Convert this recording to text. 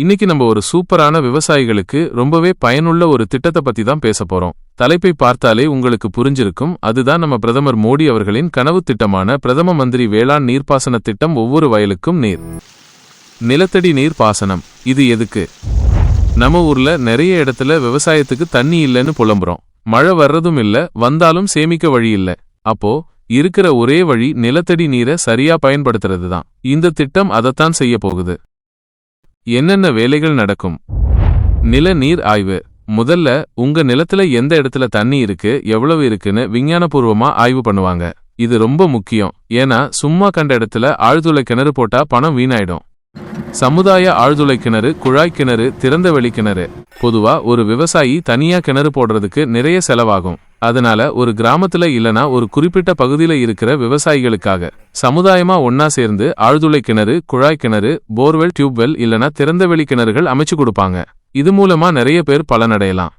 இன்னைக்கு நம்ம ஒரு சூப்பரான விவசாயிகளுக்கு ரொம்பவே பயனுள்ள ஒரு திட்டத்தை பத்தி தான் பேச போறோம். தலைப்பை பார்த்தாலே உங்களுக்கு புரிஞ்சிருக்கும். அதுதான் நம்ம பிரதமர் மோடி அவர்களின் கனவு திட்டமான பிரதம மந்திரி வேளாண் நீர்ப்பாசன திட்டம் ஒவ்வொரு வயலுக்கும் நீர். நிலத்தடி நீர் பாசனம். இது எதுக்கு? நம்ம ஊர்ல நிறைய இடத்துல விவசாயத்துக்கு தண்ணி இல்லைன்னு புலம்புறோம். மழை வர்றதும் இல்ல வந்தாலும் சேமிக்க வழி இல்ல. அப்போ இருக்கிற ஒரே வழி நிலத்தடி நீரை சரியா பயன்படுத்துறது தான் இந்த திட்டம் அதைத்தான் செய்ய போகுது. என்னென்ன வேலைகள் நடக்கும்? நில நீர் ஆய்வு. முதல்ல உங்க நிலத்துல எந்த இடத்துல தண்ணி இருக்கு எவ்வளவு இருக்குன்னு விஞ்ஞானபூர்வமா ஆய்வு பண்ணுவாங்க. இது ரொம்ப முக்கியம். ஏன்னா சும்மா கண்ட இடத்துல ஆழ்துளை கிணறு போட்டா பணம் வீணாயிடும். சமுதாய ஆழ்துளை கிணறு குழாய் கிணறு திறந்த வெளி கிணறு. பொதுவா ஒரு விவசாயி தனியா கிணறு போடுறதுக்கு நிறைய செலவாகும். அதனால ஒரு கிராமத்துல இல்லனா ஒரு குறிப்பிட்ட பகுதியில இருக்கிற விவசாயிகளுக்காக சமுதாயமா ஒன்னா சேர்ந்து ஆழ்துளை கிணறு குழாய் கிணறு போர்வெல் டியூப்வெல் இல்லனா திறந்தவெளி கிணறுகள் அமைச்சு கொடுப்பாங்க. இது மூலமா நிறைய பேர் பலனடையலாம்.